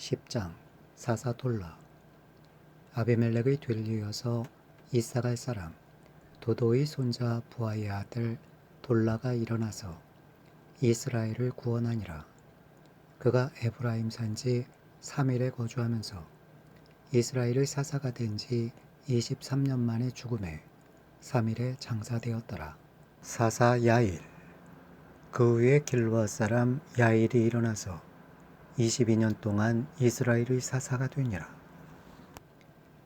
10장 사사돌라 아비멜렉의 뒤를 이어서 이사갈 사람 도도의 손자 부하의 아들 돌라가 일어나서 이스라엘을 구원하니라. 그가 에브라임 산지 3일에 거주하면서 이스라엘의 사사가 된 지 23년 만에 죽음에 3일에 장사되었더라. 사사 야일 그 후에 길로아 사람 야일이 일어나서 22년 동안 이스라엘의 사사가 되니라.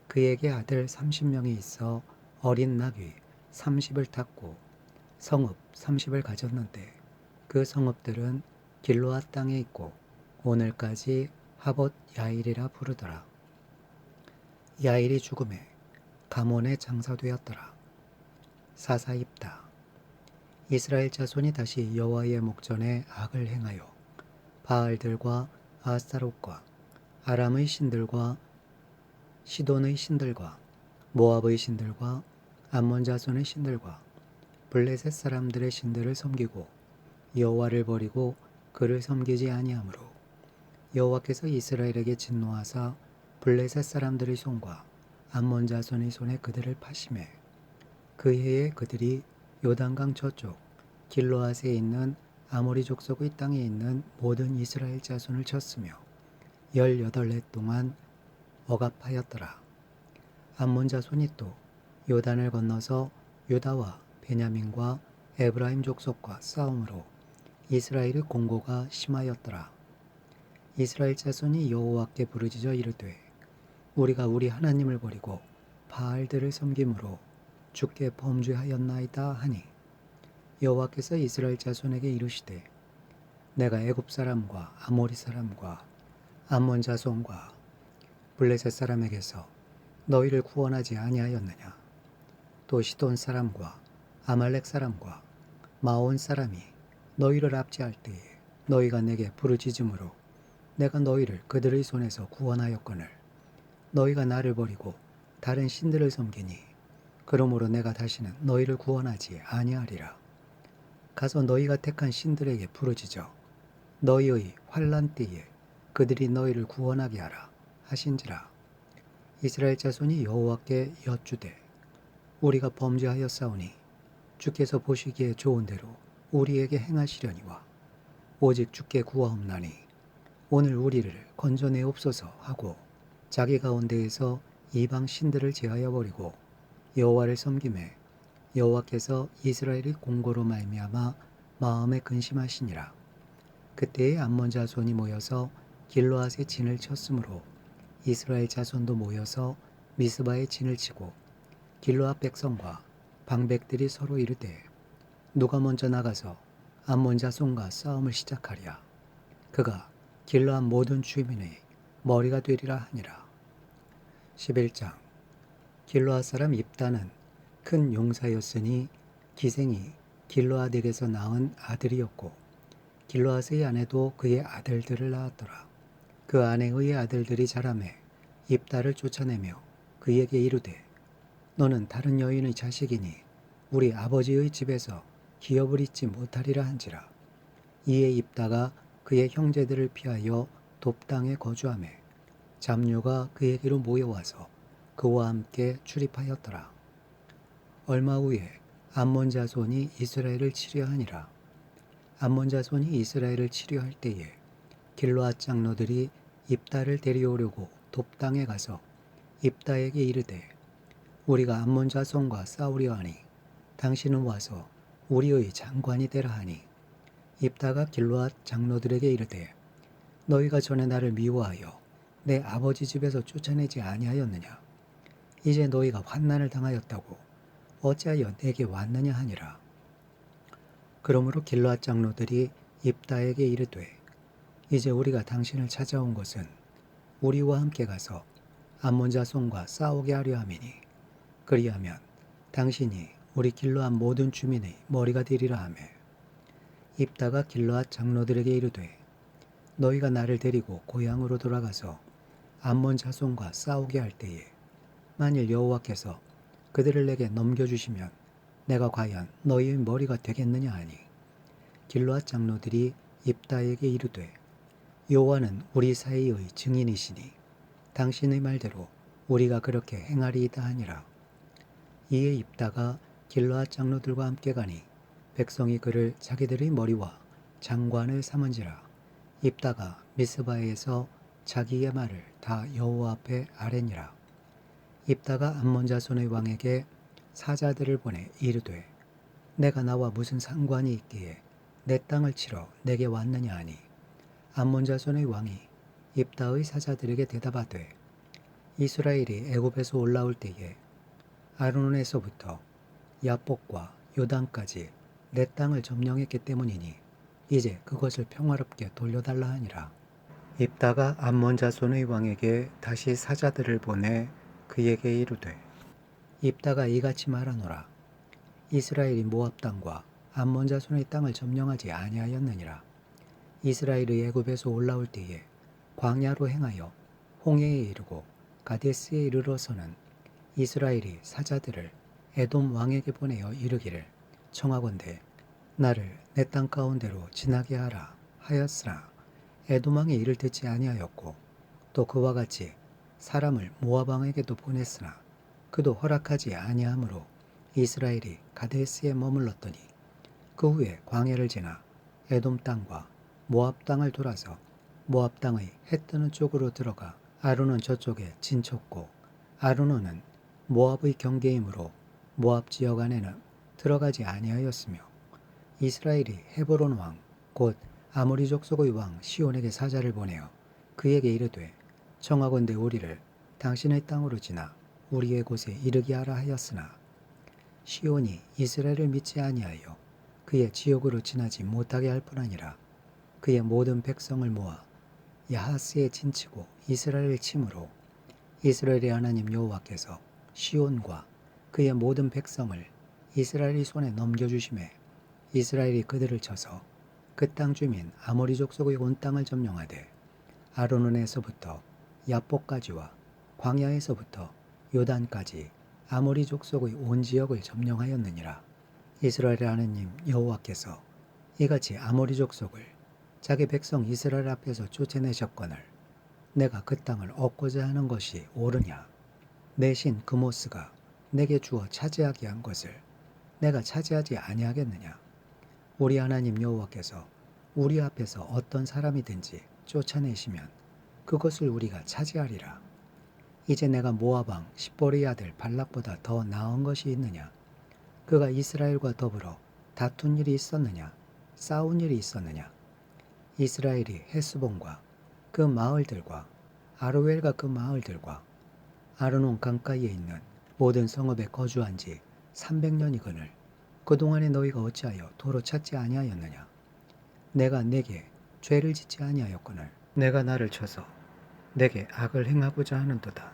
그에게 아들 30명이 있어 어린 나귀 30을 탔고 성읍 30을 가졌는데 그 성읍들은 길로아 땅에 있고 오늘까지 하봇 야일이라 부르더라. 야일이 죽음에 가몬에 장사되었더라. 사사 입다. 이스라엘 자손이 다시 여호와의 목전에 악을 행하여 바알들과 아스타롯과 아람의 신들과 시돈의 신들과 모압의 신들과 암몬 자손의 신들과 블레셋 사람들의 신들을 섬기고 여호와를 버리고 그를 섬기지 아니하므로 여호와께서 이스라엘에게 진노하사 블레셋 사람들의 손과 암몬 자손의 손에 그들을 파심해 그 해에 그들이 요단강 저쪽 길로앗에 있는 아모리 족속의 땅에 있는 모든 이스라엘 자손을 쳤으며 열여덟 해 동안 억압하였더라. 암몬 자손이 또 요단을 건너서 유다와 베냐민과 에브라임 족속과 싸움으로 이스라엘의 공고가 심하였더라. 이스라엘 자손이 여호와께 부르짖어 이르되 우리가 우리 하나님을 버리고 바알들을 섬김으로 주께 범죄하였나이다 하니 여호와께서 이스라엘 자손에게 이르시되 내가 애굽 사람과 아모리 사람과 암몬 자손과 블레셋 사람에게서 너희를 구원하지 아니하였느냐? 또 시돈 사람과 아말렉 사람과 마온 사람이 너희를 압제할 때에 너희가 내게 부르짖음으로 내가 너희를 그들의 손에서 구원하였거늘 너희가 나를 버리고 다른 신들을 섬기니 그러므로 내가 다시는 너희를 구원하지 아니하리라 가서 너희가 택한 신들에게 부르짖어. 너희의 환란 때에 그들이 너희를 구원하게 하라 하신지라. 이스라엘 자손이 여호와께 여쭈되 우리가 범죄하였사오니 주께서 보시기에 좋은 대로 우리에게 행하시려니와 오직 주께 구하옵나니 오늘 우리를 건져내옵소서 하고 자기 가운데에서 이방 신들을 제하여 버리고 여호와를 섬김에 여호와께서 이스라엘의 공고로 말미암아 마음에 근심하시니라. 그때에 암몬 자손이 모여서 길로앗의 진을 쳤으므로 이스라엘 자손도 모여서 미스바의 진을 치고 길로앗 백성과 방백들이 서로 이르되 누가 먼저 나가서 암몬 자손과 싸움을 시작하랴? 그가 길로앗 모든 주민의 머리가 되리라 하니라. 11장. 길로앗 사람 입다는 큰 용사였으니 기생이 길로앗에게서 낳은 아들이었고 길로앗의 아내도 그의 아들들을 낳았더라. 그 아내의 아들들이 자라매 입다를 쫓아내며 그에게 이르되 너는 다른 여인의 자식이니 우리 아버지의 집에서 기업을 잊지 못하리라 한지라. 이에 입다가 그의 형제들을 피하여 돕당에 거주하매 잡류가 그에게로 모여와서 그와 함께 출입하였더라. 얼마 후에 암몬 자손이 이스라엘을 치려하니라. 암몬 자손이 이스라엘을 치려할 때에 길로앗 장로들이 입다를 데려오려고 돕당에 가서 입다에게 이르되 우리가 암몬 자손과 싸우려 하니 당신은 와서 우리의 장관이 되라 하니 입다가 길로앗 장로들에게 이르되 너희가 전에 나를 미워하여 내 아버지 집에서 쫓아내지 아니하였느냐 이제 너희가 환난을 당하였다고 어찌하여 내게 왔느냐 하니라. 그러므로 길로앗 장로들이 입다에게 이르되 이제 우리가 당신을 찾아온 것은 우리와 함께 가서 암몬 자손과 싸우게 하려 함이니 그리하면 당신이 우리 길로앗 모든 주민의 머리가 되리라 하며 입다가 길로앗 장로들에게 이르되 너희가 나를 데리고 고향으로 돌아가서 암몬 자손과 싸우게 할 때에 만일 여호와께서 그들을 내게 넘겨주시면 내가 과연 너희의 머리가 되겠느냐 하니 길로앗 장로들이 입다에게 이르되 여호와는 우리 사이의 증인이시니 당신의 말대로 우리가 그렇게 행하리이다 하니라. 이에 입다가 길르앗 장로들과 함께 가니 백성이 그를 자기들의 머리와 장관을 삼은지라 입다가 미스바에서 자기의 말을 다 여호와 앞에 아뢰니라. 입다가 암몬 자손의 왕에게 사자들을 보내 이르되 내가 나와 무슨 상관이 있기에 내 땅을 치러 내게 왔느냐 하니 암몬 자손의 왕이 입다의 사자들에게 대답하되 이스라엘이 애굽에서 올라올 때에 아르논에서부터 야복과 요단까지 내 땅을 점령했기 때문이니 이제 그것을 평화롭게 돌려달라 하니라. 입다가 암몬 자손의 왕에게 다시 사자들을 보내 그에게 이르되 입다가 이같이 말하노라. 이스라엘이 모압 땅과 암몬 자손의 땅을 점령하지 아니하였느니라. 이스라엘의 애굽에서 올라올 때에 광야로 행하여 홍해에 이르고 가데스에 이르러서는 이스라엘이 사자들을 에돔 왕에게 보내어 이르기를 청하건대 나를 내 땅 가운데로 지나게 하라 하였으나 에돔 왕의 이를 듣지 아니하였고 또 그와 같이 사람을 모압 왕에게도 보냈으나 그도 허락하지 아니하므로 이스라엘이 가데스에 머물렀더니 그 후에 광야를 지나 에돔 땅과 모압 땅을 돌아서 모압 땅의 해 뜨는 쪽으로 들어가 아르논 저쪽에 진쳤고 아르논은 모압의 경계이므로 모압 지역 안에는 들어가지 아니하였으며 이스라엘이 헤브론 왕 곧 아모리 족속의 왕 시온에게 사자를 보내어 그에게 이르되 청하건대 우리를 당신의 땅으로 지나 우리의 곳에 이르게 하라 하였으나 시온이 이스라엘을 믿지 아니하여 그의 지역으로 지나지 못하게 할 뿐아니라 그의 모든 백성을 모아 야하스에 진치고 이스라엘을 침으로 이스라엘의 하나님 여호와께서 시온과 그의 모든 백성을 이스라엘의 손에 넘겨주심에 이스라엘이 그들을 쳐서 그 땅 주민 아모리 족속의 온 땅을 점령하되 아르논에서부터 야복까지와 광야에서부터 요단까지 아모리 족속의 온 지역을 점령하였느니라. 이스라엘의 하나님 여호와께서 이같이 아모리 족속을 자기 백성 이스라엘 앞에서 쫓아내셨거늘 내가 그 땅을 얻고자 하는 것이 옳으냐? 내신 그모스가 내게 주어 차지하게 한 것을 내가 차지하지 아니하겠느냐? 우리 하나님 여호와께서 우리 앞에서 어떤 사람이든지 쫓아내시면 그것을 우리가 차지하리라. 이제 내가 왕 십보리 아들 발락보다 더 나은 것이 있느냐? 그가 이스라엘과 더불어 다툰 일이 있었느냐? 싸운 일이 있었느냐? 이스라엘이 헤스본과 그 마을들과 아르웰과 그 마을들과 아르논 강가에 있는 모든 성읍에 거주한 지 300년이거늘 그동안에 너희가 어찌하여 도로 찾지 아니하였느냐? 내가 내게 죄를 짓지 아니하였거늘 내가 나를 쳐서 내게 악을 행하고자 하는도다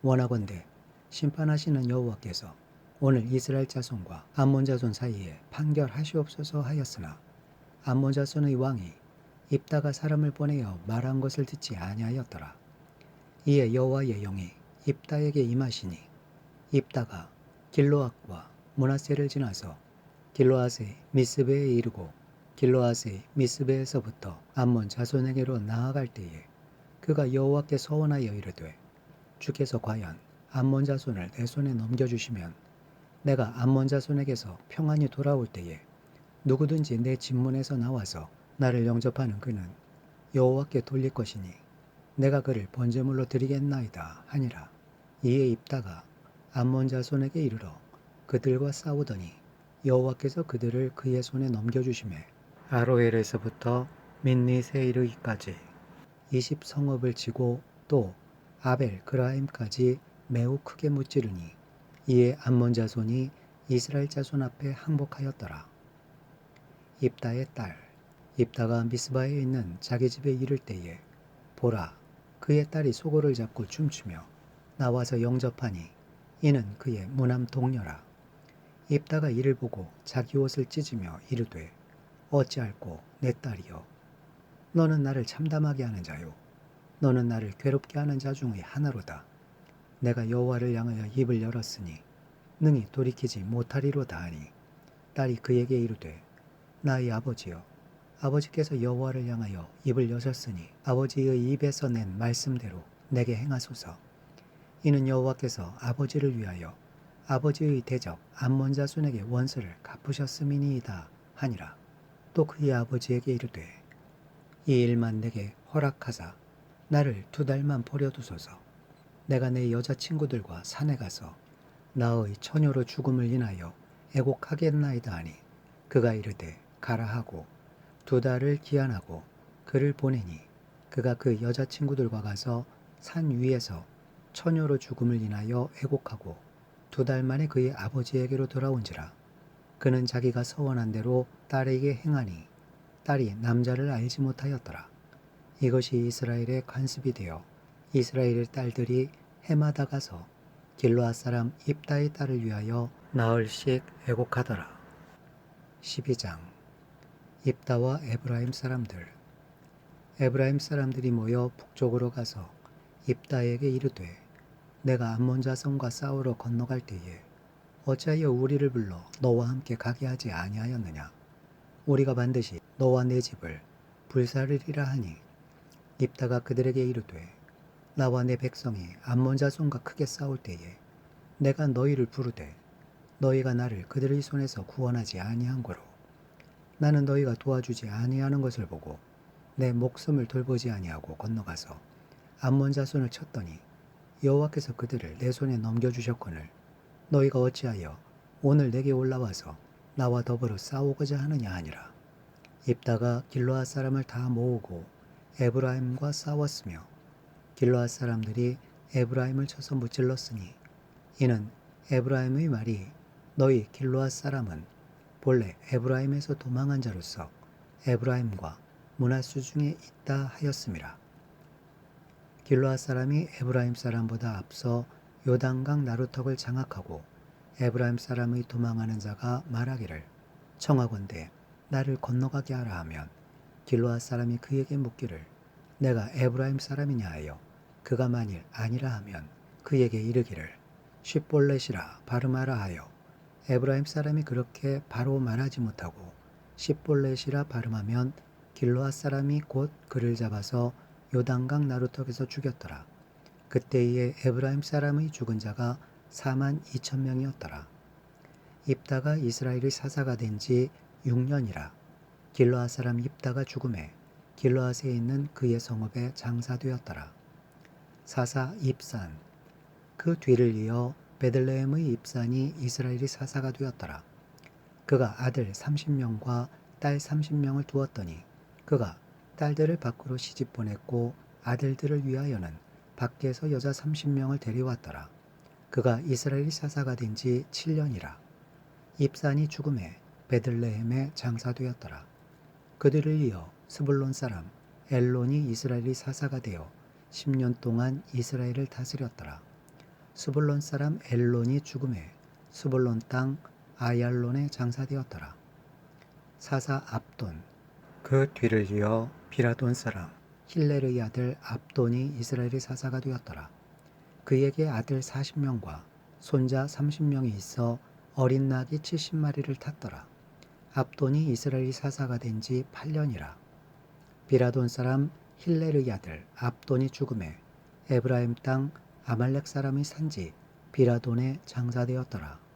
원하건대 심판하시는 여호와께서 오늘 이스라엘 자손과 암몬 자손 사이에 판결하시옵소서 하였으나 암몬 자손의 왕이 입다가 사람을 보내어 말한 것을 듣지 아니하였더라. 이에 여호와의 영이 입다에게 임하시니 입다가 길로앗과 문하세를 지나서 길로앗의 미스베에 이르고 길로앗의 미스베에서부터 암몬 자손에게로 나아갈 때에 그가 여호와께 서원하여 이르되 주께서 과연 암몬 자손을 내 손에 넘겨주시면 내가 암몬 자손에게서 평안히 돌아올 때에 누구든지 내 집문에서 나와서 나를 영접하는 그는 여호와께 돌릴 것이니 내가 그를 번제물로 드리겠나이다 하니라. 이에 입다가 암몬 자손에게 이르러 그들과 싸우더니 여호와께서 그들을 그의 손에 넘겨주심에 아로엘에서부터 민니세 이르기까지 20성읍을 치고 또 아벨 그라임까지 매우 크게 무찌르니 이에 암몬 자손이 이스라엘 자손 앞에 항복하였더라. 입다의 딸 입다가 미스바에 있는 자기 집에 이를 때에 보라 그의 딸이 소고를 잡고 춤추며 나와서 영접하니 이는 그의 무남 동료라. 입다가 이를 보고 자기 옷을 찢으며 이르되 어찌할꼬 내 딸이여 너는 나를 참담하게 하는 자요 너는 나를 괴롭게 하는 자 중의 하나로다. 내가 여호와를 향하여 입을 열었으니 능히 돌이키지 못하리로다 하니 딸이 그에게 이르되 나의 아버지여 아버지께서 여호와를 향하여 입을 여셨으니 아버지의 입에서 낸 말씀대로 내게 행하소서. 이는 여호와께서 아버지를 위하여 아버지의 대적 암몬 자손에게 원수를 갚으셨음이니이다 하니라. 또 그의 아버지에게 이르되 이 일만 내게 허락하사 나를 두 달만 버려두소서. 내가 내 여자친구들과 산에 가서 나의 처녀로 죽음을 인하여 애곡하겠나이다 하니 그가 이르되 가라 하고 두 달을 기한하고 그를 보내니 그가 그 여자친구들과 가서 산 위에서 처녀로 죽음을 인하여 애곡하고 두 달 만에 그의 아버지에게로 돌아온지라 그는 자기가 서원한 대로 딸에게 행하니 딸이 남자를 알지 못하였더라. 이것이 이스라엘의 관습이 되어 이스라엘의 딸들이 해마다 가서 길로앗 사람 입다의 딸을 위하여 나흘씩 애곡하더라. 12장. 입다와 에브라임 사람들. 에브라임 사람들이 모여 북쪽으로 가서 입다에게 이르되 내가 암몬 자손과 싸우러 건너갈 때에 어찌하여 우리를 불러 너와 함께 가게 하지 아니하였느냐? 우리가 반드시 너와 내 집을 불사르리라 하니 입다가 그들에게 이르되 나와 내 백성이 암몬 자손과 크게 싸울 때에 내가 너희를 부르되 너희가 나를 그들의 손에서 구원하지 아니한 거로 나는 너희가 도와주지 아니하는 것을 보고 내 목숨을 돌보지 아니하고 건너가서 암몬 자손을 쳤더니 여호와께서 그들을 내 손에 넘겨 주셨거늘 너희가 어찌하여 오늘 내게 올라와서 나와 더불어 싸우고자 하느냐 하니라 입다가 길로앗 사람을 다 모으고 에브라임과 싸웠으며 길로앗 사람들이 에브라임을 쳐서 무찔렀으니 이는 에브라임의 말이 너희 길로앗 사람은 본래 에브라임에서 도망한 자로서 에브라임과 문하수 중에 있다 하였음이라. 길로앗 사람이 에브라임 사람보다 앞서 요단강 나루턱을 장악하고 에브라임 사람의 도망하는 자가 말하기를 청하건대 나를 건너가게 하라 하면 길로앗 사람이 그에게 묻기를 내가 에브라임 사람이냐 하여 그가 만일 아니라 하면 그에게 이르기를 쉽볼렛이라 발음하라 하여 에브라임 사람이 그렇게 바로 말하지 못하고 십볼렛이라 발음하면 길로앗 사람이 곧 그를 잡아서 요단강 나루턱에서 죽였더라. 그때에 에브라임 사람의 죽은 자가 4만 2천 명이었더라. 입다가 이스라엘의 사사가 된 지 6년이라. 길로앗 사람 입다가 죽음에 길로앗에 있는 그의 성읍에 장사되었더라. 사사 입산 그 뒤를 이어 베들레헴의 입산이 이스라엘의 사사가 되었더라. 그가 아들 30명과 딸 30명을 두었더니 그가 딸들을 밖으로 시집 보냈고 아들들을 위하여는 밖에서 여자 30명을 데려왔더라. 그가 이스라엘 사사가 된 지 7년이라. 입산이 죽음에 베들레헴에 장사되었더라. 그들을 이어 스불론 사람 엘론이 이스라엘의 사사가 되어 10년 동안 이스라엘을 다스렸더라. 스불론 사람 엘론이 죽음에 스불론 땅 아얄론에 장사되었더라. 사사 압돈 그 뒤를 이어 비라돈 사람 힐레르의 아들 압돈이 이스라엘의 사사가 되었더라. 그에게 아들 40명과 손자 30명이 있어 어린 낙이 70마리를 탔더라. 압돈이 이스라엘 사사가 된 지 8년이라. 비라돈 사람 힐레르의 아들 압돈이 죽음에 에브라임 땅 아말렉 사람의 산지 비라돈에 장사되었더라.